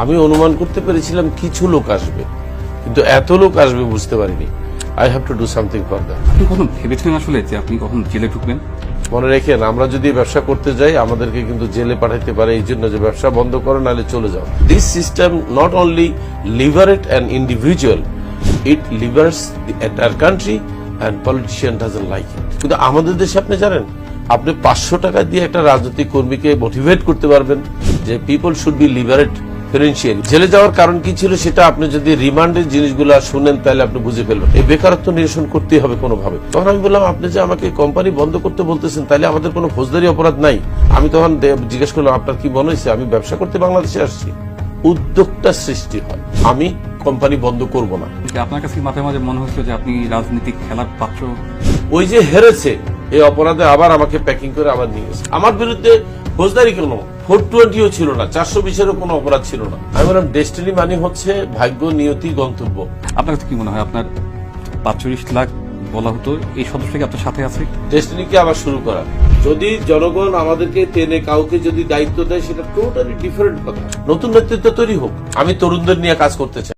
আমি অনুমান করতে পেরেছিলাম কিছু লোক আসবে কিন্তু এত লোক আসবে বুঝতে পারিনি। I have to do something for that আপনি কখন ভেবেছিলেন আসলে যে আপনি কখন জেলে ঢুকবেন? মনে রেখেন আমরা যদি ব্যবসা করতে যাই আমাদেরকে কিন্তু জেলে পাঠাইতে পারে এই জন্য যে ব্যবসা বন্ধ করো নাহলে চলে যাও। This system not only liberate an individual it livers the entire country and politician doesn't like it কিন্তু আমাদের দেশে আপনি জানেন আপনি পাঁচশো টাকা দিয়ে একটা রাজনৈতিক কর্মীকে মোটিভেট করতে পারবেন যে people should be liberate financial জেলে যাওয়ার কারণ কি ছিল সেটা আপনি যদি রিমান্ডের জিনিসগুলো শুনেন তাহলে আপনি বুঝে ফেলবেন। এই বেকারত্ব নিরসন করতেই হবে কোনোভাবে। তখন আমি বললাম আপনি যে আমাকে কোম্পানি বন্ধ করতে বলতেছেন তাহলে আমাদের কোনো ফৌজদারি অপরাধ নাই। আমি তখন জিজ্ঞেস করলাম আপনার কি মনে হয়েছে? আমি ব্যবসা করতে বাংলাদেশে আসছি। উদ্যোগটা সৃষ্টি হয়। আমি কোম্পানি বন্ধ করব না। আপনার কাছে মাঝে মাঝে মনে হচ্ছিল যে আপনি রাজনীতিক খেলার পাত্র? ওই যে হেরেছে এই অপরাধে আবার আমাকে প্যাকিং করে আবার নিয়ে গেছে। আমার বিরুদ্ধে ফৌজদারি কেন? ফোর টোয়েন্টিও ছিল না চারশো বিশেরও কোনো অপরাধ ছিল না। আমি বললাম ডেস্টিনি মানে হচ্ছে ভাগ্য নিয়তি গন্তব্য। আপনার কাছে কি মনে হয় আপনার পাঁচচল্লিশ লাখ বলা হতো এই সদস্য কি আপনার সাথে আছে? ডেস্টিনিকে আবার শুরু করা। যদি জনগণ আমাদেরকে টেনে কাউকে যদি দায়িত্ব দেয় সেটা টোটালি ডিফারেন্ট কথা। নতুন নেতৃত্ব তৈরি হোক। আমি তরুণদের নিয়ে কাজ করতে চাই।